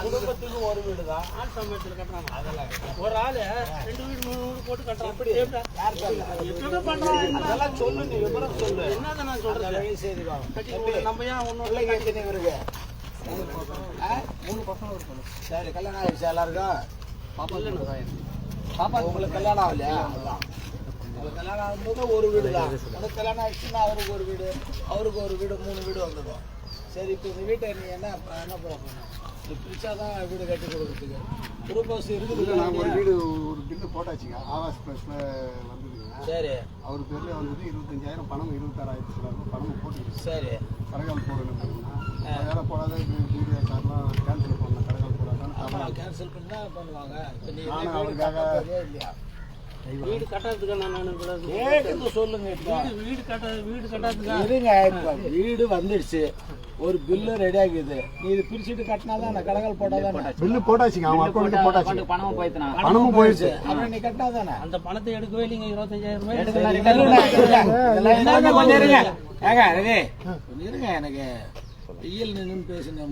குடும்பத்துக்கு ஒரு வீடு தான் ஆள் சம்பளத்தில் கட்டுறாங்க. அதெல்லாம் ஒரு ஆளு ரெண்டு வீடு மூணு வீடு போட்டு கட்டுறான். எப்படி? பண்றான்? அதெல்லாம் சொல்லு நீ விவரம் சொல்லு. என்னதான் நான் கட்டி கொடுங்க. நம்ம ஏன் ஒன்றும் பிள்ளைங்க எத்தனை இவருக்கு ஆ? மூணு பசங்க இருக்கும் சரி கல்யாணம் ஆயிடுச்சு எல்லாருக்கும்? பாப்பா உங்களுக்கு கல்யாணம் ஆகலையா? அதான். உங்களுக்கு கல்யாணம் ஆகும்போது ஒரு வீடு தான் உனக்கு கல்யாணம் ஆயிடுச்சுன்னா அவருக்கு ஒரு வீடு அவருக்கு ஒரு வீடு மூணு வீடு வந்துடும் சரி இப்போ இந்த வீட்டை நீ என்ன என்ன பண்ண போகணும் இது பிரிச்சா தான் வீடு கட்டி கொடுக்குறதுக்கு. குரூப் இருக்குது நாங்கள் ஒரு வீடு ஒரு பில்லு போட்டாச்சுங்க. ஆவாஸ் ப்ளஸ்ல வந்ததுங்க. சரி. அவர் பேர்ல வந்தது இருபத்தஞ்சாயிரம் பணம் இருபத்தாறாயிரத்தி சில்லறை பணம் போட்டுருச்சு சரி. கடைகால் போடணும்னா வேலை போடாத வீடியோ கார்லாம் கேன்சல் பண்ண கடைகால் போடாதான் கேன்சல் பண்ணா பண்ணுவாங்க. நானும் அவருக்காக- இல்லையா? வீடு கட்டுறதுக்கு சொல்லுங்க வீடு வீடு கட்ட வீடு கட்டுறதுக்கு இருங்க இப்ப வீடு வந்துடுச்சு. ஒரு பில்லு ரெடி ஆகுது. நீ இது பிரிச்சுட்டு கட்டினா தான் கடகல் போட்டாதான்? பில்லு போட்டாச்சுங்க. அவன் அக்கௌண்ட்டு போட்டாச்சு பணமும் போய்த்தனா பணமும் போயிடுச்சு. அப்புறம் நீ கட்டினா தானே அந்த பணத்தை எடுக்கவே இல்லைங்க இருபத்தஞ்சாயிரம் ரூபாய். கொஞ்சம் இருங்க. ஏங்க இருங்க எனக்கு. வெயில் நின்று பேசுன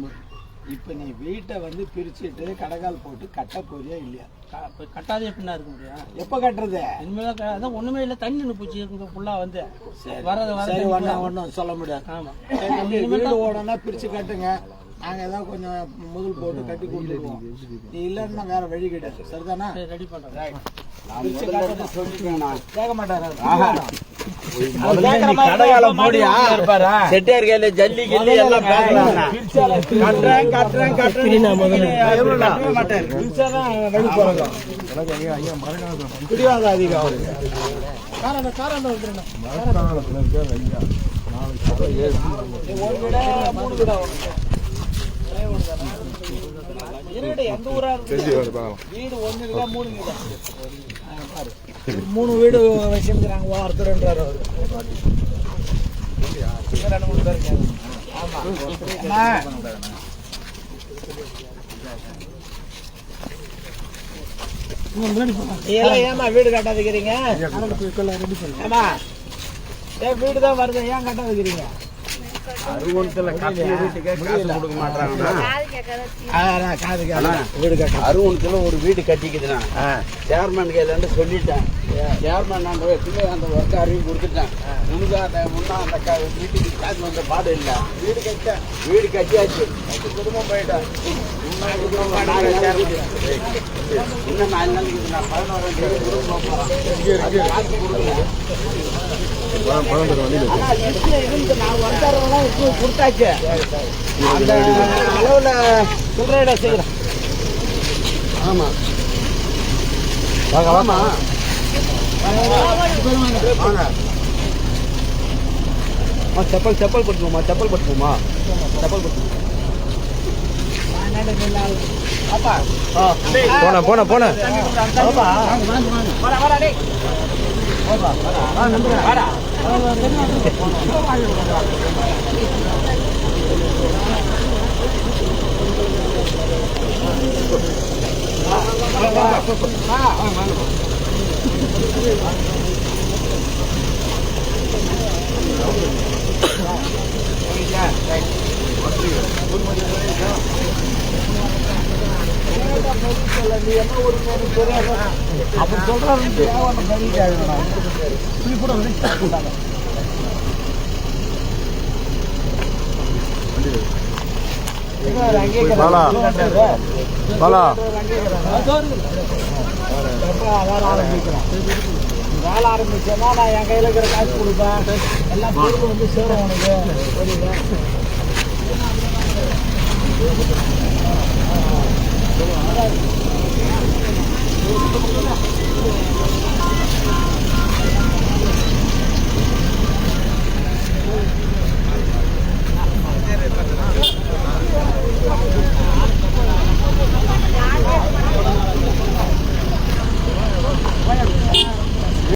இப்ப நீ வீட்டை வந்து பிரிச்சுட்டு கடகால் போட்டு கட்ட போறியா இல்லையா? கட்டாதே எப்படின்னா இருக்க முடியும். எப்ப கட்டுறது? இனிமேல் அதான் ஒண்ணுமே இல்லை தண்ணி நினைப்பூச்சி இருக்குங்க ஃபுல்லா வந்து. வரது சரி வரது ஒன்றும் ஒன்றும் சொல்ல முடியாது. ஆமா. சரி, தம்பி, வீடு ஓடனா பிரிச்சு கட்டுங்க. நாங்க ஏதாவது கொஞ்சம் முதல் போட்டு கட்டி கொடுத்துருவோம் நீ இல்லைன்னா வேற வழி கிடையாது. சரிதானா? ரெடி பண்றேன் செட்டியார் கையில ஜல்லி கில்லி எல்லாம் கட்டுறேன் கட்டுறேன் கட்டுறேன். போறோம் பிடிவாத அதிகம் வீடா மூணு வீடா மூணு வீடா. வச்சிருக்கிறாங்க ஒருத்தருன்றாரு இன்னும் ரெண்டு மூணு பேர் இருக்காங்க. ஆமா. ஏம்மா வீடு கட்டாதுக்கிறீங்க ஏம்மா? ஏன் வீடு தான் வருது. ஏன் கட்டாதுக்கிறீங்க அருவத்தில் கொடுக்க மாட்டாங்கன்னா அருவணத்துல ஒரு வீடு கட்டிக்குதுண்ணா. சேர்மன் கையில இருந்து சொல்லிட்டேன். சேர்மன் அந்த அந்த ஒர்க் அறிவு கொடுத்துட்டேன் உனக்கு அந்த முன்னா அந்த வீட்டுக்கு காசு வந்த பாடு இல்லை. வீடு கட்ட வீடு கட்டியாச்சு. குடும்பம் போயிட்டேன். இன்னும் நாலு நாளைக்கு நான் பதினோராம் தேதி குடும்பம் காசு கொடுக்கல. கொடுத்தாச்சு அந்த அளவுல சில்லறையில செய்யறேன் ஆமா ஆமா வாங்க செப்பல் செப்பல் பட்டுமா செப்பல் பட்டுமா செப்பல் பட்டு அப்பா போன போன போன Yeah, thanks. அப்படி சொல்றாரு இப்படி கூட பாலா. பாலா வேலை ஆரம்பிக்கிறேன் வேலை ஆரம்பிச்சேன்னா நான் என் கையில் இருக்கிற காசு கொடுப்பேன் எல்லாம் பொருள் வந்து சேரும் உனக்கு புரியுதா Vamos lá.